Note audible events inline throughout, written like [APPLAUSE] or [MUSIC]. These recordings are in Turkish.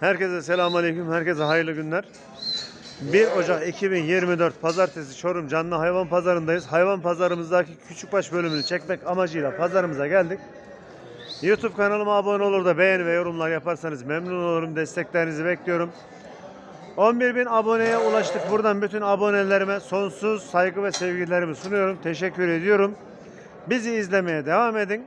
Herkese selamünaleyküm. Herkese hayırlı günler. 1 Ocak 2024 Pazartesi Çorum Canlı Hayvan Pazarındayız. Hayvan pazarımızdaki küçükbaş bölümünü çekmek amacıyla pazarımıza geldik. YouTube kanalıma abone olur da beğeni ve yorumlar yaparsanız memnun olurum. Desteklerinizi bekliyorum. 11 bin aboneye ulaştık. Buradan bütün abonelerime sonsuz saygı ve sevgilerimi sunuyorum. Teşekkür ediyorum. Bizi izlemeye devam edin.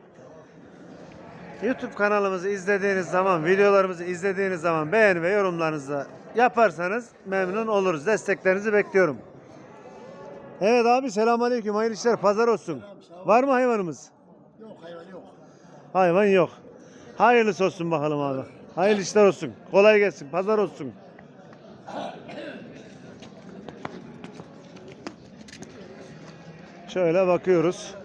YouTube kanalımızı izlediğiniz zaman, videolarımızı izlediğiniz zaman beğeni ve yorumlarınızı yaparsanız memnun oluruz. Desteklerinizi bekliyorum. Evet abi selamünaleyküm. Hayırlı işler. Pazar olsun. Var mı hayvanımız? Yok hayvan yok. Hayvan yok. Hayırlısı olsun bakalım abi. Hayırlı işler olsun. Kolay gelsin. Pazar olsun. Şöyle bakıyoruz.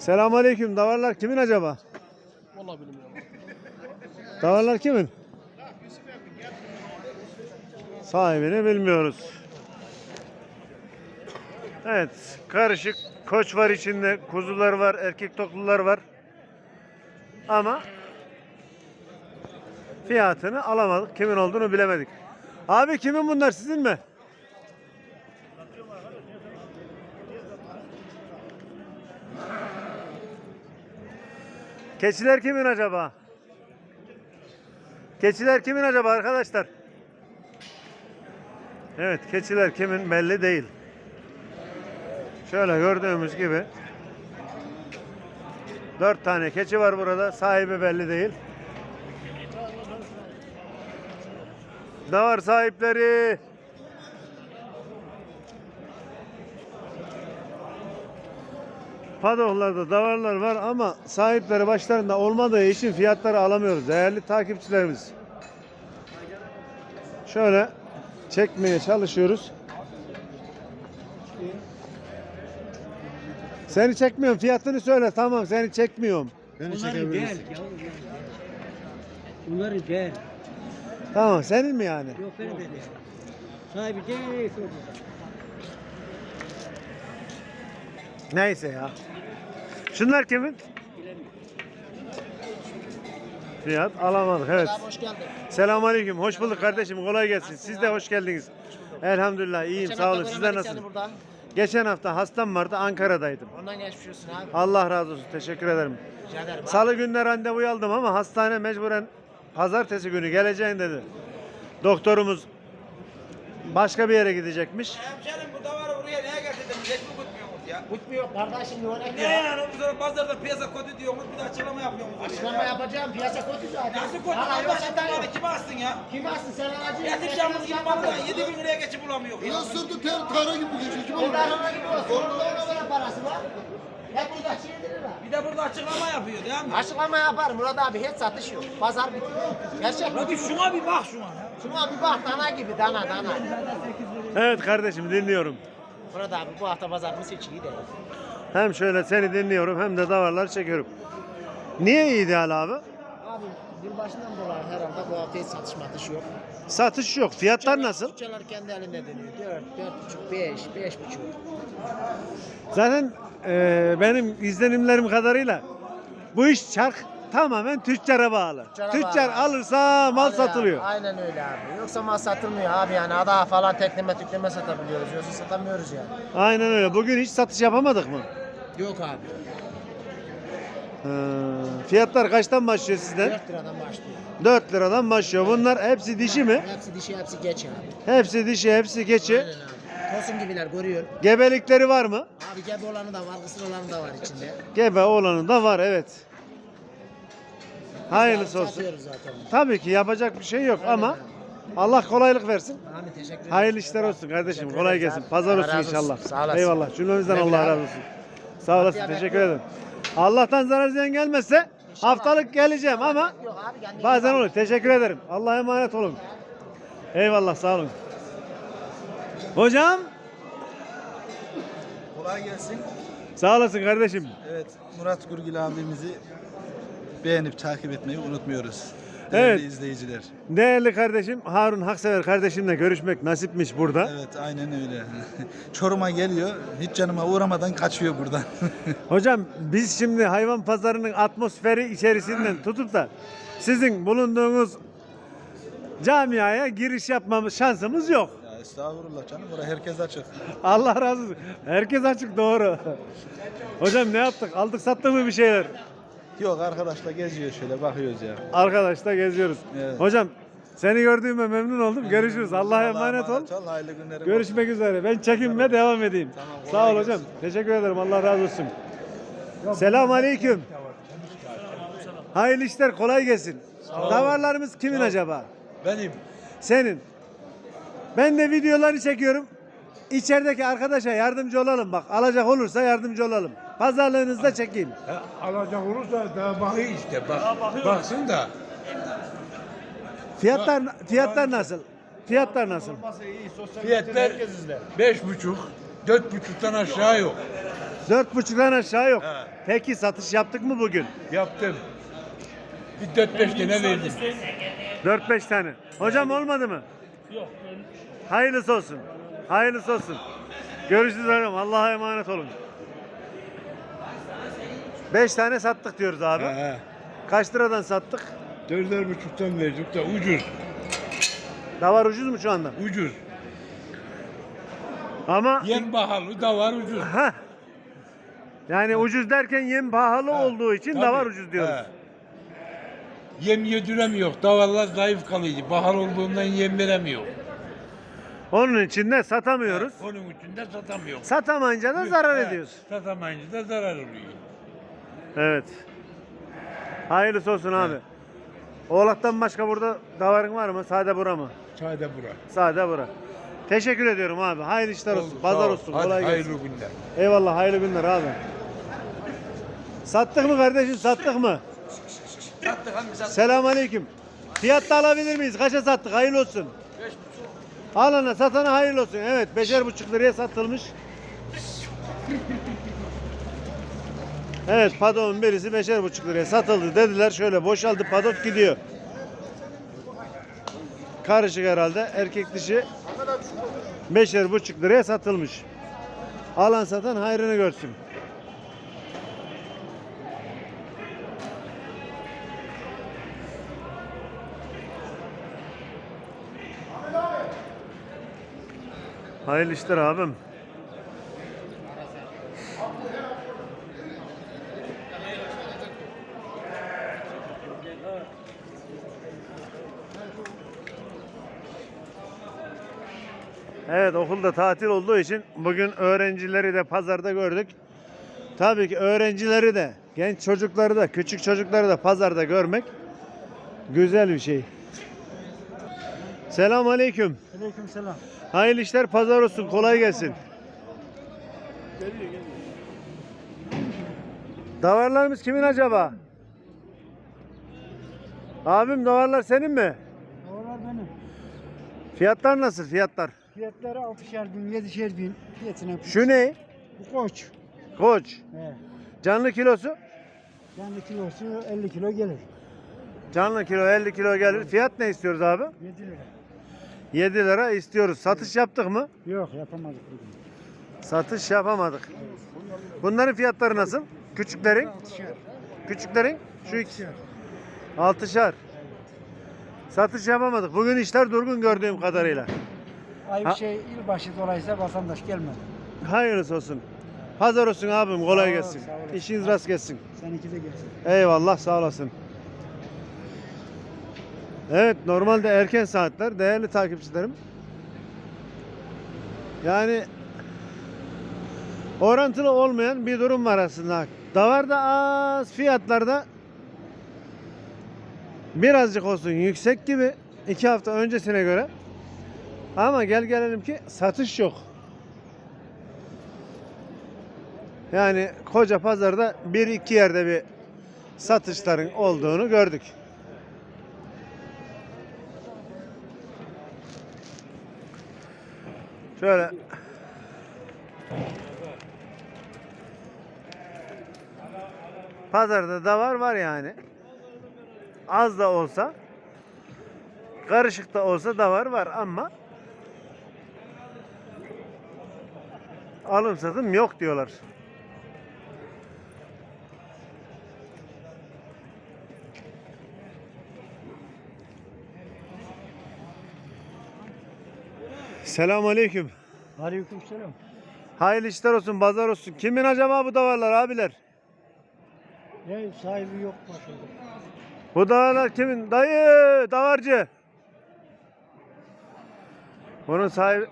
Selamünaleyküm. Davarlar kimin acaba? Vallahi bilmiyorum. Davarlar kimin? Sahibini bilmiyoruz. Evet, karışık koç var içinde, kuzular var, erkek toklular var. Ama fiyatını alamadık. Kimin olduğunu bilemedik. Abi kimin bunlar sizin mi? Keçiler kimin acaba? Keçiler kimin acaba arkadaşlar? Evet, keçiler kimin belli değil. Şöyle gördüğümüz gibi dört tane keçi var burada. Sahibi belli değil. Davar sahipleri. Padoklarda davarlar var ama sahipleri başlarında olmadığı için fiyatları alamıyoruz. Değerli takipçilerimiz. Şöyle çekmeye çalışıyoruz. Seni çekmiyorum. Fiyatını söyle. Tamam seni çekmiyorum. Beni Bunları der çekebilirsin. yavrum. Bunları der. Tamam senin mi yani? Yok beni de der. Sahibi değil. Neyse ya. Şunlar kimin? Fiyat alamadık evet. Abi hoş geldin. Selamünaleyküm. Hoş bulduk kardeşim. Kolay gelsin. Siz de hoş geldiniz. Elhamdülillah iyiyim. Geçen Sağ olun. hafta Sizler göremedik seni nasılsınız? Burada. Geçen hafta hastam vardı. Ankara'daydım. Ondan geçmiş olsun abi. Allah razı olsun. Teşekkür ederim. Rica ederim. abi. Salı günde randevu aldım ama hastane mecburen pazartesi günü geleceğin dedi. Doktorumuz başka bir yere gidecekmiş. Hemşerim bu davarı buraya niye getirdin? Hiç mi ya? Gitmiyor kardeşim yoğun Ne yani bu sonra pazarda piyasa kötü diyorsunuz bir de açıklama yapıyorsunuz. Açıklama yapacağım. Piyasa kötü zaten. Nasıl kötü? Hala Allah yok aşkına yok. kime astın ya? Kim astı sen alacı? Yatıracağımız gibi babadan 7 bin liraya geçip bulamıyor. ya. Sırtı ter tara gibi geçiyor. Kim olur? ona gibi olsun. Orada ona parası var. Hep burada çiğdirir ha. Bir de burada açıklama yapıyor değil mi? Açıklama yapar Murat abi hiç satış yok. Pazar bitiyor. Gerçek mi? Abi şuna bir bak şuna ya. Şuna bir bak dana gibi dana dana. Evet kardeşim dinliyorum. Murat abi bu hafta pazarımız hiç iyi değil. Hem şöyle seni dinliyorum hem de davarlar çekiyorum. Niye iyi değil abi? Abi yılbaşından dolayı herhalde bu hafta hiç satış matış yok. Satış yok. Fiyatlar nasıl? Bütçeler kendi elinde dönüyor. 4, 4,5, 5, 5,5. Zaten eee, benim izlenimlerim kadarıyla bu iş çark tamamen tüccara bağlı. Tüccara Tüccar bağlı. alırsa mal Abi satılıyor. ya, aynen öyle abi. Yoksa mal satılmıyor abi yani. Ada falan tekleme tükleme satabiliyoruz. Yoksa satamıyoruz yani. Aynen öyle. Bugün hiç satış yapamadık mı? Yok abi. Ee, fiyatlar kaçtan başlıyor sizde? 4 liradan başlıyor. 4 liradan başlıyor. Bunlar hepsi dişi mi? Hepsi dişi hepsi geç abi. Hepsi dişi, hepsi geçi. Aynen abi. Tosun gibiler görüyor. Gebelikleri var mı? Abi gebe olanı da var, kısır olanı da var içinde. Gebe olanı da var evet. Hayırlısı olsun. Zaten. Tabii ki yapacak bir şey yok Aynen ama. Allah kolaylık versin. Abi teşekkür ederim. Hayırlı işler olsun kardeşim. Kolay gelsin. Pazar olsun inşallah. Sağ olasın. Eyvallah. Cümlemizden Allah razı olsun. Sağ olasın. Teşekkür ederim. Allah'tan zarar ziyan gelmezse haftalık geleceğim ama bazen olur. Teşekkür ederim. Allah'a emanet olun. Eyvallah sağ olun. Hocam Kolay gelsin. sağ olasın kardeşim. Evet Murat Gurgil abimizi beğenip takip etmeyi unutmuyoruz. değerli Evet. izleyiciler. Değerli kardeşim Harun Haksever kardeşimle görüşmek nasipmiş burada. Evet aynen öyle. [LAUGHS] Çorum'a geliyor. Hiç canıma uğramadan kaçıyor buradan. [LAUGHS] Hocam biz şimdi hayvan pazarının atmosferi içerisinden tutup da sizin bulunduğunuz camiaya giriş yapmamız şansımız yok. ya estağfurullah canım. Orada herkes açık. [LAUGHS] Allah razı olsun. Herkes açık doğru. Hocam ne yaptık? Aldık sattık mı bir şeyler? Yok arkadaşlar geziyor şöyle bakıyoruz ya. Arkadaşlar geziyoruz. Evet. Hocam seni gördüğüme memnun oldum. Görüşürüz. Allah'a emanet ol. ol. Hayırlı günlerin Görüşmek üzere. Ben çekinme devam edeyim. Sağ ol hocam. Teşekkür ederim. Allah razı olsun. Selam aleyküm. Hayırlı işler kolay gelsin. Davarlarımız kimin acaba? Benim. Senin. Ben de videoları çekiyorum. İçerideki arkadaşa yardımcı olalım bak. Alacak olursa yardımcı olalım. Pazarlığınızda çekeyim. alacak olursa daha bakıyor işte bak. Baksın da. Fiyatlar fiyatlar nasıl? Fiyatlar nasıl? Fiyatlar beş buçuk, dört buçuktan aşağı yok. Dört buçuktan aşağı yok. Peki satış yaptık mı bugün? Yaptım. Bir dört beş tane verdim. 4-5 tane. Hocam olmadı mı? Yok. Hayırlısı olsun. Hayırlısı olsun. Görüşürüz hocam. Allah'a emanet olun. 5 tane sattık diyoruz abi. He. Kaç liradan sattık? Dörder buçuktan verdik de ucuz. Davar ucuz mu şu anda? Ucuz. Ama Yem pahalı da var ucuz. Heh. Yani ucuz derken yem pahalı olduğu için Tabii. davar ucuz diyoruz. He. Yem yediremiyor. Davarlar zayıf kalıyor. Bahar olduğundan yem veremiyor. Onun için de satamıyoruz. Onun için de satamıyor. Satamayınca da zarar He, ediyoruz. Satamayınca da zarar oluyor. Evet. Hayırlısı olsun abi. Oğlaktan başka burada davarın var mı? Sade bura mı? Sade bura. Sade bura. Teşekkür ediyorum abi. Hayırlı işler olsun. Sağ Pazar ol. olsun. Hadi, Kolay gelsin. hayırlı günler. Eyvallah hayırlı günler abi. Sattık mı kardeşim? Sattık mı? Sattık hangi sattık? Selamünaleyküm. Fiyat da alabilir miyiz? Kaça sattık? Hayırlı olsun. Alana satana hayırlı olsun. Evet beşer buçuk liraya satılmış. Evet padonun birisi beşer buçuk liraya satıldı dediler. Şöyle boşaldı padok gidiyor. Karışık herhalde. Erkek dişi beşer buçuk liraya satılmış. Alan satan hayrını görsün. Hayırlı işler abim. Evet okulda tatil olduğu için bugün öğrencileri de pazarda gördük. Tabii ki öğrencileri de, genç çocukları da, küçük çocukları da pazarda görmek güzel bir şey. Selamun aleyküm. Aleyküm selam. Hayırlı işler pazar olsun. Kolay gelsin. Davarlarımız kimin acaba? Abim davarlar senin mi? Oralar benim. Fiyatlar nasıl fiyatlar? Fiyatları 6'şer bin, 7'şer bin fiyatına. Şu ne? Bu koç. Koç. He. Canlı kilosu? Kendi kilosu 50 kilo gelir. Canlı kilo 50 kilo gelir. Fiyat ne istiyoruz abi? 7 lira. 7 lira istiyoruz. Satış yaptık mı? Yok yapamadık bugün. Satış yapamadık. Bunların fiyatları nasıl? Küçüklerin? 6'şer. Küçüklerin? Şu ikisi. Altışar. Satış yapamadık. Bugün işler durgun gördüğüm kadarıyla. Ay Ha- şey ilbaşı dolayısıyla vatandaş gelmedi. Hayırlısı olsun. Pazar olsun abim. Kolay Sağ ol, gelsin. sağ. İşiniz rast gelsin. Seninki de gelsin. Eyvallah sağ olasın. Evet normalde erken saatler değerli takipçilerim. Yani orantılı olmayan bir durum var aslında. Davarda az fiyatlarda birazcık olsun yüksek gibi iki hafta öncesine göre. Ama gel gelelim ki satış yok. Yani koca pazarda bir iki yerde bir satışların olduğunu gördük. Şöyle Pazarda da var var yani. Az da olsa Karışık da olsa davar var ama alım satım yok diyorlar. Selamun aleyküm. Aleykümselam. Hayırlı işler olsun, pazar olsun. Kimin acaba bu davarlar abiler? Ne sahibi yok başında. Bu davarlar kimin? Dayı, davarcı. Bunun sahibi...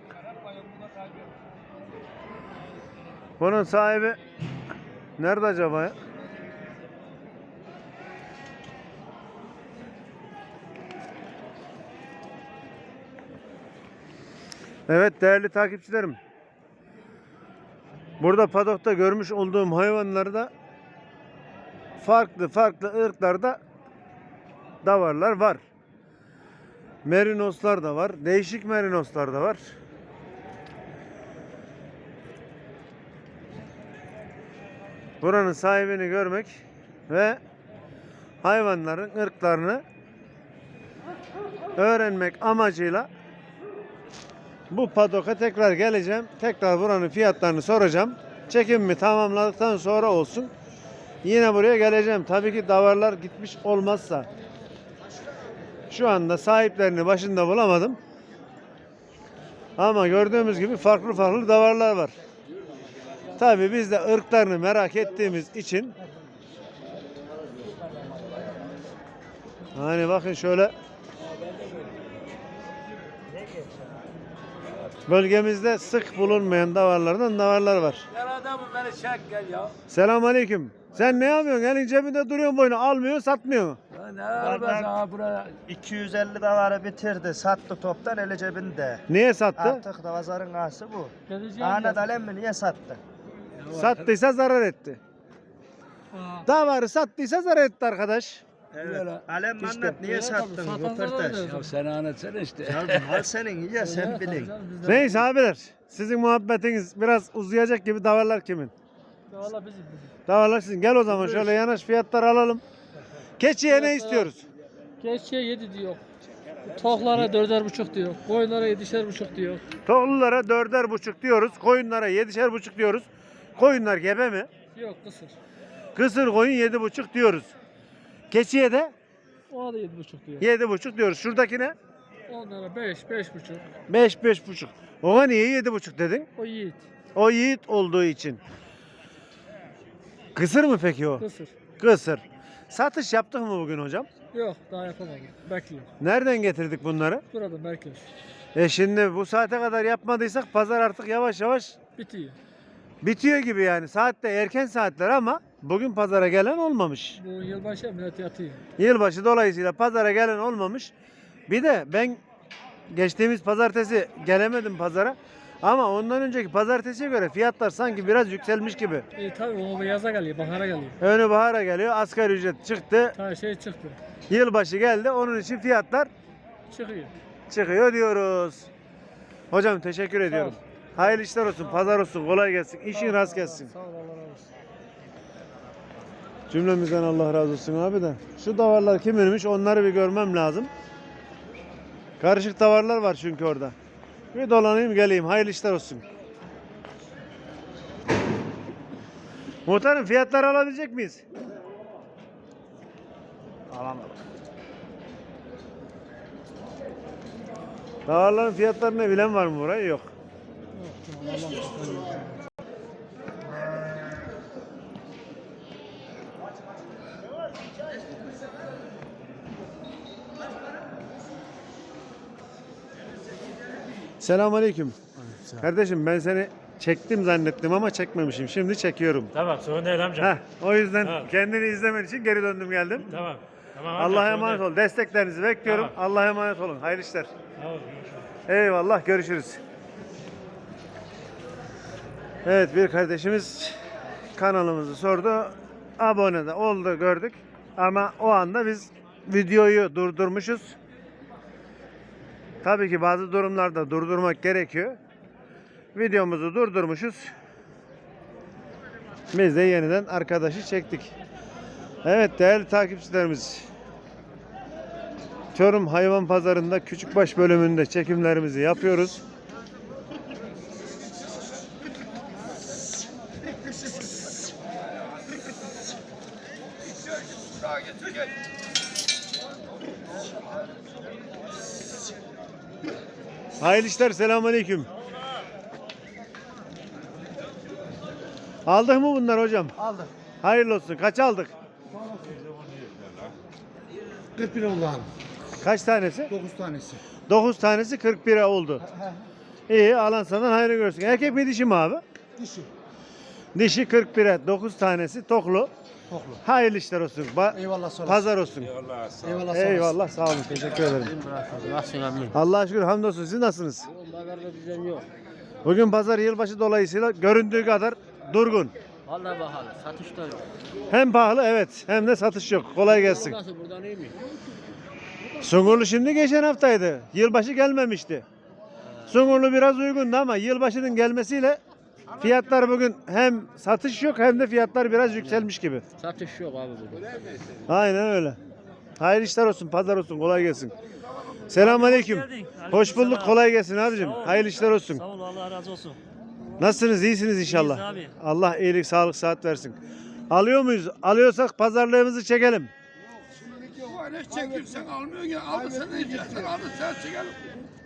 Bunun sahibi... Nerede acaba ya? Evet değerli takipçilerim. Burada padokta görmüş olduğum hayvanları da farklı farklı ırklarda davarlar var. Merinoslar da var. Değişik merinoslar da var. Buranın sahibini görmek ve hayvanların ırklarını öğrenmek amacıyla bu padoka tekrar geleceğim. Tekrar buranın fiyatlarını soracağım. Çekimimi tamamladıktan sonra olsun. Yine buraya geleceğim. Tabii ki davarlar gitmiş olmazsa. Şu anda sahiplerini başında bulamadım. Ama gördüğümüz gibi farklı farklı davarlar var. Tabii biz de ırklarını merak ettiğimiz için Hani bakın şöyle Bölgemizde sık bulunmayan davarlardan davarlar var. Gel adamım beni çek gel ya. Selamünaleyküm. Sen ne yapıyorsun? Elin cebinde duruyorsun boyunu almıyor, satmıyor. Ya ne arabası ha buraya. 250 davarı bitirdi. Sattı toptan eli cebinde. Niye sattı? Artık da pazarın ağası bu. Ahmet Alem mi niye sattı? Sattıysa zarar etti. Davarı sattıysa zarar etti arkadaş. Evet. Alem anlat niye sattın? Röportaj. Ya sen anlatsana işte. Ya [LAUGHS] mal senin ya sen bilin. Neyse abiler. Sizin muhabbetiniz biraz uzayacak gibi davarlar kimin? Valla bizim bizim. Davarlar sizin. Gel o zaman şöyle yanaş fiyatlar alalım. Keçiye ne istiyoruz? Geçiye 7 diyor. Toklara dörder buçuk diyor. Koyunlara yedişer buçuk diyor. Tohlulara dörder buçuk diyoruz. Koyunlara yedişer buçuk diyoruz. Koyunlar gebe mi? Yok kısır. Kısır koyun yedi buçuk diyoruz. Keçiye de Ona da yedi buçuk diyor. yedi buçuk diyoruz. Şuradakine Onlara beş, beş buçuk. beş beş buçuk. Ona niye yedi buçuk dedin? O yiğit. O yiğit olduğu için. Kısır mı peki o? Kısır. Kısır. Satış yaptık mı bugün hocam? Yok daha yapamadım. Bekliyor. Nereden getirdik bunları? Burada bekliyor. E şimdi bu saate kadar yapmadıysak pazar artık yavaş yavaş Bitiyor. bitiyor gibi yani. Saatte erken saatler ama bugün pazara gelen olmamış. Bu yılbaşı millet yatıyor. Yılbaşı dolayısıyla pazara gelen olmamış. Bir de ben geçtiğimiz pazartesi gelemedim pazara. Ama ondan önceki pazartesiye göre fiyatlar sanki biraz yükselmiş gibi. E tabi o yaza geliyor, bahara geliyor. Önü bahara geliyor. Asgari ücret çıktı. Ta şey çıktı. Yılbaşı geldi. Onun için fiyatlar Çıkıyor. çıkıyor diyoruz. Hocam teşekkür ediyorum. Hayırlı işler olsun, pazar olsun, kolay gelsin. İşin rast gelsin. Sağ ol Allah razı olsun. Cümlemizden Allah razı olsun abi de. Şu davarlar kiminmiş onları bir görmem lazım. Karışık davarlar var çünkü orada. Bir dolanayım geleyim. Hayırlı işler olsun. Muhtarım fiyatları alabilecek miyiz? Alamadım. Davarların fiyatlarını bilen var mı burayı? Yok. Selamünaleyküm. Kardeşim ben seni çektim zannettim ama çekmemişim. Şimdi çekiyorum. Tamam sorun değil amca. Heh, o yüzden Tamam. kendini izlemen için geri döndüm geldim. Tamam. Tamam amca, Allah'a sorun emanet değil. ol. Desteklerinizi bekliyorum. Allah'a emanet olun. Hayırlı işler. Tamam, görüşürüz. Eyvallah görüşürüz. Evet bir kardeşimiz kanalımızı sordu. Abone de oldu gördük. Ama o anda biz videoyu durdurmuşuz. Tabii ki bazı durumlarda durdurmak gerekiyor. Videomuzu durdurmuşuz. Biz de yeniden arkadaşı çektik. Evet değerli takipçilerimiz. Çorum Hayvan Pazarı'nda Küçükbaş bölümünde çekimlerimizi yapıyoruz. Hayırlı işler, selamünaleyküm. Aldık mı bunlar hocam? Aldık. Hayırlı olsun. Kaç aldık? 41 Allah'ım. Kaç tanesi? 9 tanesi. 9 tanesi 41 oldu. İyi alan satan hayırlı görsün. Erkek mi dişi mi abi? Dişi. Dişi 41'e 9 tanesi toklu. Toklu. Hayırlı işler olsun. Ba- Eyvallah sağ olasın. Pazar olsun. Eyvallah sağ olasın. Eyvallah sağ olun. Teşekkür ederim. Nasılsın abi? Allah'a şükür hamdolsun. Siz nasılsınız? Pazarda düzen yok. Bugün pazar yılbaşı dolayısıyla göründüğü kadar durgun. Vallahi bakalım satış da yok. Hem pahalı evet hem de satış yok. Kolay gelsin. Nasıl buradan iyi mi? Sungurlu şimdi geçen haftaydı. Yılbaşı gelmemişti. Sungurlu biraz uygundu ama yılbaşının gelmesiyle fiyatlar bugün hem satış yok hem de fiyatlar biraz yükselmiş gibi. Satış yok abi burada. Aynen öyle. Hayırlı işler olsun, pazar olsun, kolay gelsin. Selamünaleyküm. Hoş. Hoş bulduk, kolay gelsin abicim. Hayırlı işler olsun. Sağ ol Allah razı olsun. Nasılsınız? İyisiniz inşallah. İyiyiz. Allah iyilik, sağlık, saat versin. Alıyor muyuz? Alıyorsak pazarlığımızı çekelim. Ne çekirsen almıyorsun ya. Alırsan ne diyeceksin? Alırsan çekelim.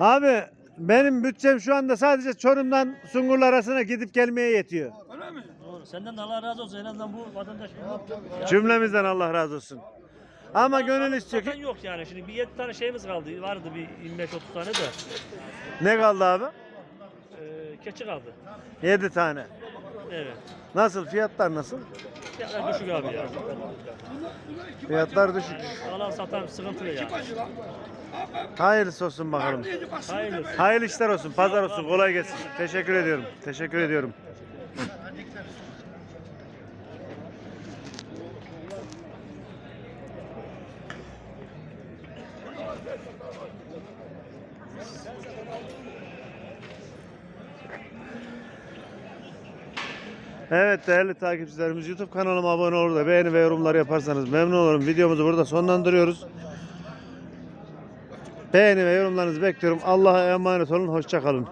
Abi benim bütçem şu anda sadece Çorum'dan Sungurlu arasına gidip gelmeye yetiyor. Öyle mi? Doğru. Senden de Allah razı olsun. En azından bu vatandaş. Cümlemizden Allah razı olsun. Ama gönül istiyor Zaten ki yok yani. Şimdi bir 7 tane şeyimiz kaldı. Vardı bir 25-30 tane de. ne kaldı abi? Ee, keçi kaldı. 7 tane. Evet. Nasıl? Fiyatlar nasıl? Fiyatlar düşük abi ya. Fiyatlar düşük. Alan satan sıkıntılı yani. Hayırlısı olsun bakalım. Hayırlı. Hayırlı işler olsun, pazar olsun, kolay gelsin. Teşekkür ediyorum. Teşekkür ediyorum. Evet değerli takipçilerimiz YouTube kanalıma abone olur da beğeni ve yorumlar yaparsanız memnun olurum. Videomuzu burada sonlandırıyoruz. Beğeni ve yorumlarınızı bekliyorum. Allah'a emanet olun. Hoşça kalın.